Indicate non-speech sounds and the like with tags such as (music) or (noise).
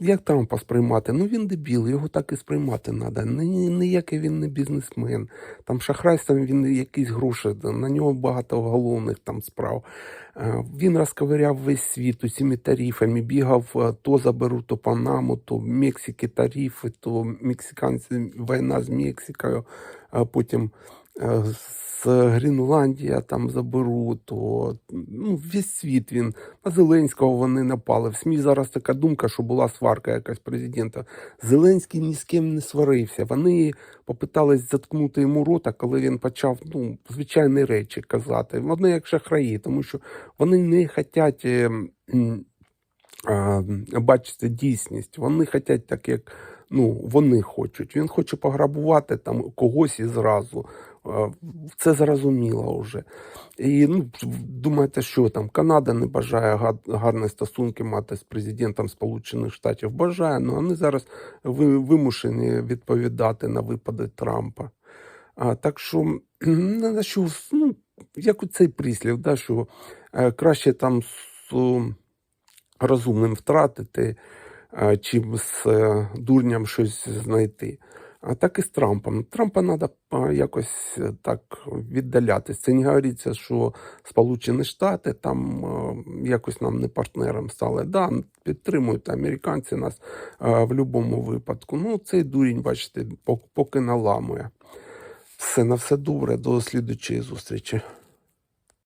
Як Трампа сприймати? Ну він дебіл, його так і сприймати треба. Ніякий він не бізнесмен. Там шахрайством він якісь гроші, на нього багато уголовних там справ. Е, Він розковиряв весь світ усіми тарифами, бігав е, то заберу, то Панаму, то в Мексики тарифи, то мексиканці, війна з Мексикою, потім е, з Гренландія там заберу, то ну, весь світ він. На Зеленського вони напали. В СМІ зараз така думка, що була сварка якась президента. Зеленський ні з ким не сварився. Вони попитались заткнути йому рота, коли він почав ну, звичайні речі казати. Вони як шахраї, тому що вони не хочуть бачити дійсність. Вони хочуть так, як ну, вони хочуть. Він хоче пограбувати там когось і зразу. Це зрозуміло вже. І ну, думаєте, що там Канада не бажає гарні стосунки мати з президентом Сполучених Штатів? Бажає, але вони зараз вимушені відповідати на випади Трампа. А, так що, (clears throat) що, ну, як у цей прислів, да, що е, краще там з розумним втратити, чим з е, дурням щось знайти. А так і з Трампом. Трампа треба якось е, так віддалятися. Це не говориться, що Сполучені Штати там е, якось нам не партнером стали. Да, підтримують американці нас е, в будь-якому випадку. Ну, цей дурінь, бачите, пок- поки наламує. Все на все добре, до слідучої зустрічі.